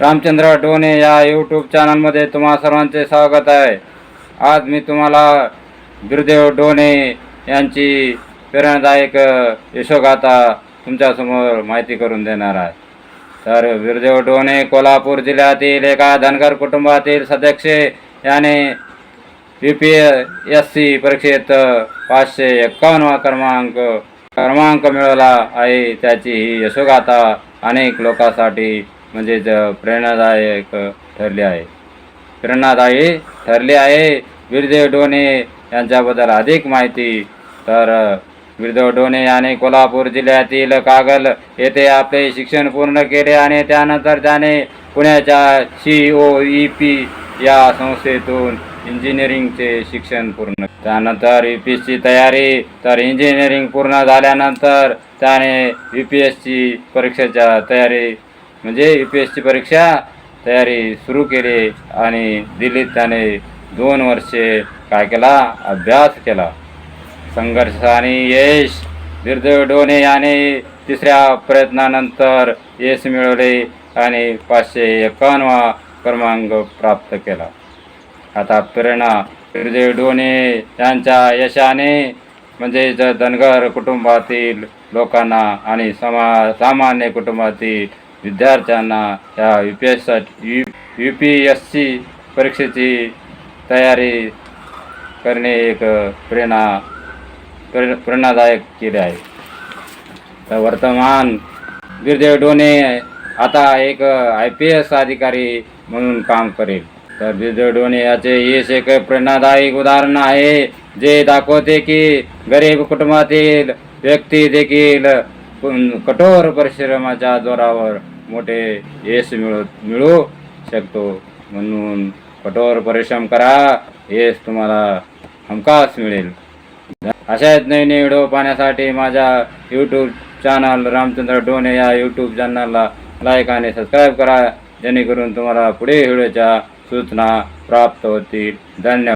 रामचंद्र डोने या यूट्यूब चॅनलमध्ये तुम्हा सर्वांचे स्वागत आहे. आज मी तुम्हाला बिरदेव डोने यांची प्रेरणादायक यशोगाथा तुमच्यासमोर माहिती करून देणार आहे. तर गुरुदेव डोने कोल्हापूर जिल्ह्यातील एका धनगर कुटुंबातील सदस्य याने यू पी एस सी परीक्षेत पाचशे एक्कावन्नवा क्रमांक क्रमांक मिळवला आहे. त्याची ही यशोगाथा अनेक लोकांसाठी म्हणजेच प्रेरणादायक ठरले आहे. प्रेरणादायी ठरली आहे. वीरदेव डोने यांच्याबद्दल अधिक माहिती. तर वीरदेव डोने याने कोल्हापूर जिल्ह्यातील कागल येथे आपले शिक्षण पूर्ण केले आणि त्यानंतर त्याने पुण्याच्या सी ओ ई पी या संस्थेतून इंजिनिअरिंगचे शिक्षण पूर्ण त्यानंतर यू पी एसची तयारी. तर इंजिनिअरिंग पूर्ण झाल्यानंतर त्याने यू पी एसची परीक्षेच्या तयारी म्हणजे यू पी एस सी परीक्षा तयारी सुरू केली आणि दिल्लीत त्याने दोन वर्षे काय केला? अभ्यास केला. संघर्ष आणि यश. दीर्घ डोने याने तिसऱ्या प्रयत्नानंतर यश मिळवले आणि पाचशे एकावन्नवा क्रमांक प्राप्त केला. आता प्रेरणा बिरदेव डोने यांच्या यशाने म्हणजे धनगर कुटुंबातील लोकांना आणि समा सामान्य कुटुंबातील विद्यार्थ्यांना या U P S U U P S C परीक्षेची तयारी करणे एक प्रेरणा प्रे प्रेरणादायक केले आहे. तर वर्तमान बिरदेव डोने आता एक आय पी एस अधिकारी म्हणून काम करेल. तर बिरदेव डोने याचे यश एक प्रेरणादायक उदाहरण आहे जे दाखवते की गरीब कुटुंबातील व्यक्ती देखील कठोर परिश्रमाच्या जोरावर मोठे यश मिळू मिळू शकतो. म्हणून कठोर परिश्रम करा यश तुम्हाला हमखास मिळेल. अशाच नवीन व्हिडिओ पाहण्यासाठी माझ्या यूट्यूब चॅनल रामचंद्र डोने या यूट्यूब चॅनलला लाईक आणि सबस्क्राईब करा जेणेकरून तुम्हाला पुढे व्हिडिओच्या सूचना प्राप्त होतील. धन्यवाद.